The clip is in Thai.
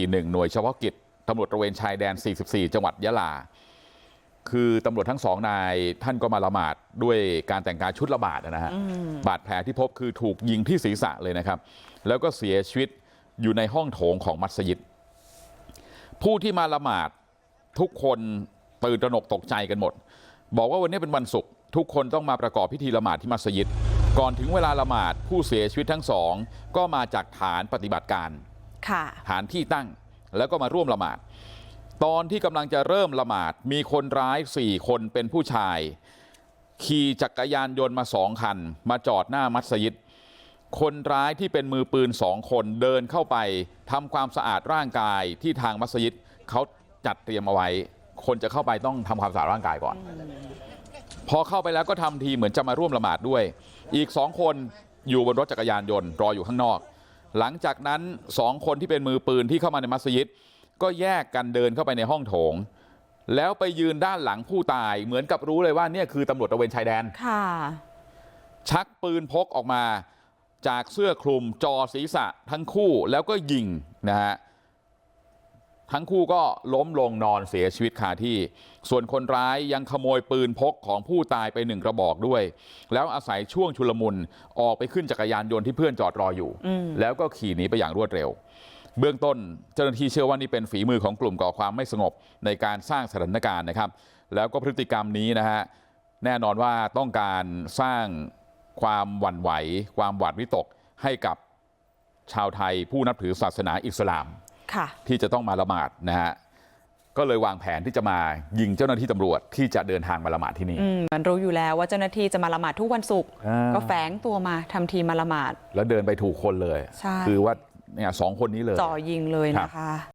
441หน่วยเฉพาะกิจตำรวจตระเวนชายแดน44จังหวัดยะลาคือตำรวจทั้งสองนายท่านก็มาละหมาดด้วยการแต่งกายชุดละหมาดนะฮะบาดแผลที่พบคือถูกยิงที่ศีรษะเลยนะครับแล้วก็เสียชีวิตอยู่ในห้องโถงของมัสยิดผู้ที่มาละหมาดทุกคนตื่นตระหนกตกใจกันหมด บอกว่าวันนี้เป็นวันศุกร์ทุกคนต้องมาประกอบพิธีละหมาดที่มัสยิดก่อนถึงเวลาละหมาดผู้เสียชีวิตทั้งสองก็มาจากฐานปฏิบัติการ ค่ะฐานที่ตั้งแล้วก็มาร่วมละหมาดตอนที่กำลังจะเริ่มละหมาดมีคนร้ายสี่คนเป็นผู้ชายขี่จักรยานยนต์มาสองคันมาจอดหน้ามัสยิดคนร้ายที่เป็นมือปืนสองคนเดินเข้าไปทำความสะอาดร่างกายที่ทางมัสยิดเขาจัดเตรียมเอาไว้คนจะเข้าไปต้องทำความสะอาดร่างกายก่อนพอเข้าไปแล้วก็ทำทีเหมือนจะมาร่วมละหมาดด้วยอีกสองคนอยู่บนรถจักรยานยนต์รออยู่ข้างนอก หลังจากนั้นสองคนที่เป็นมือปืนที่เข้ามาในมัสยิดก็แยกกันเดินเข้าไปในห้องโถงแล้วไปยืนด้านหลังผู้ตายเหมือนกับรู้เลยว่าเนี่ยคือตำรวจตระเวนชายแดนค่ะชักปืนพกออกมาจากเสื้อคลุมจอศีรษะทั้งคู่แล้วก็ยิงนะฮะ ทั้งคู่ก็ล้มลงนอนเสียชีวิตคาที่ส่วนคนร้ายยังขโมยปืนพกของผู้ตายไปหนึ่งกระบอกด้วยแล้วอาศัยช่วงชุลมุนออกไปขึ้นจักรยานยนต์ที่เพื่อนจอดรออยู่แล้วก็ขี่หนีไปอย่างรวดเร็วเบื้องต้นเจ้าหน้าที่เชื่อว่านี่เป็นฝีมือของกลุ่มก่อความไม่สงบในการสร้างสถานการณ์นะครับแล้วก็พฤติกรรมนี้นะฮะแน่นอนว่าต้องการสร้างความหวั่นไหวความหวาดวิตกให้กับชาวไทยผู้นับถือศาสนาอิสลามค่ะ ที่จะต้องมาละหมาดนะฮะก็เลยวางแผนที่จะมายิงเจ้าหน้าที่ตำรวจที่จะเดินทางมาละหมาดที่นี่อืมมันรู้อยู่แล้วว่าเจ้าหน้าที่จะมาละหมาดทุกวันศุกร์อ่าก็แฝงตัวมาทำทีมาละหมาดแล้วเดินไปถูกคนเลยใช่คือว่าเนี่ยสองคนนี้เลยจ่อยิงเลยครับนะคะ